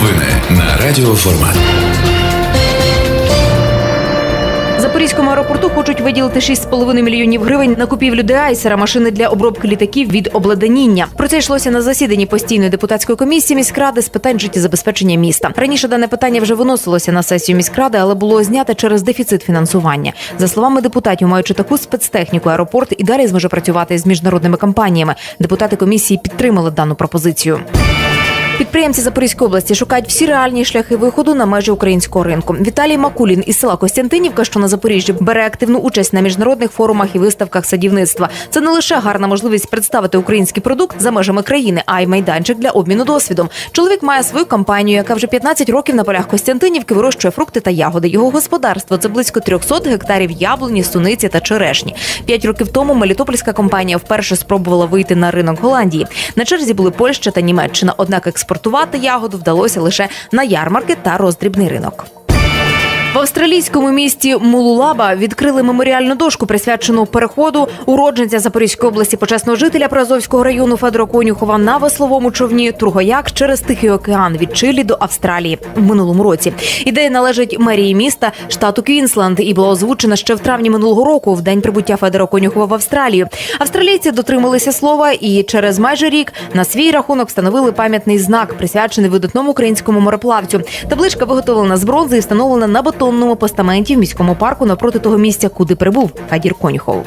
Новини на Радіо Формат. Запорізькому аеропорту хочуть виділити 6,5 мільйонів гривень на купівлю деайсера машини для обробки літаків від обладнання. Про це йшлося на засіданні постійної депутатської комісії міськради з питань життєзабезпечення міста. Раніше дане питання вже виносилося на сесію міськради, але було знято через дефіцит фінансування. За словами депутатів, маючи таку спецтехніку, аеропорт і далі зможе працювати з міжнародними компаніями. Депутати комісії підтримали дану пропозицію. Підприємці Запорізької області шукають всі реальні шляхи виходу на межі українського ринку. Віталій Макулін із села Костянтинівка, що на Запоріжжі, бере активну участь на міжнародних форумах і виставках садівництва. Це не лише гарна можливість представити український продукт за межами країни, а й майданчик для обміну досвідом. Чоловік має свою компанію, яка вже 15 років на полях Костянтинівки вирощує фрукти та ягоди. Його господарство це близько 300 гектарів яблуні, суниці та черешні. П'ять років тому Мелітопольська компанія вперше спробувала вийти на ринок Голландії. На черзі були Польща та Німеччина. Однак експортувати ягоду вдалося лише на ярмарки та роздрібний ринок. В австралійському місті Мулулаба відкрили меморіальну дошку, присвячену переходу уродженця Запорізької області почесного жителя Приазовського району Федора Конюхова на весловому човні Тургояк через Тихий океан від Чилі до Австралії в минулому році. Ідея належить мерії міста штату Квінсленд і була озвучена ще в травні минулого року, в день прибуття Федора Конюхова в Австралію. Австралійці дотрималися слова і через майже рік на свій рахунок встановили пам'ятний знак, присвячений видатному українському мореплавцю. Табличка виготовлена з бронзи і встановлена на бетонному постаменті в міському парку напроти того місця, куди прибув Федір Конюхов.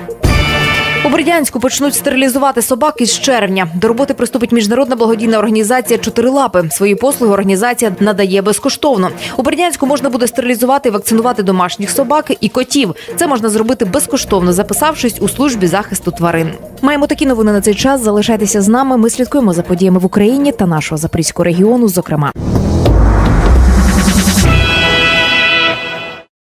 У Бердянську почнуть стерилізувати собак із червня. До роботи приступить міжнародна благодійна організація Чотирилапи. Свої послуги організація надає безкоштовно. У Бердянську можна буде стерилізувати і вакцинувати домашніх собак і котів. Це можна зробити безкоштовно, записавшись у службі захисту тварин. Маємо такі новини на цей час. Залишайтеся з нами. Ми слідкуємо за подіями в Україні та нашого запорізького регіону. Зокрема.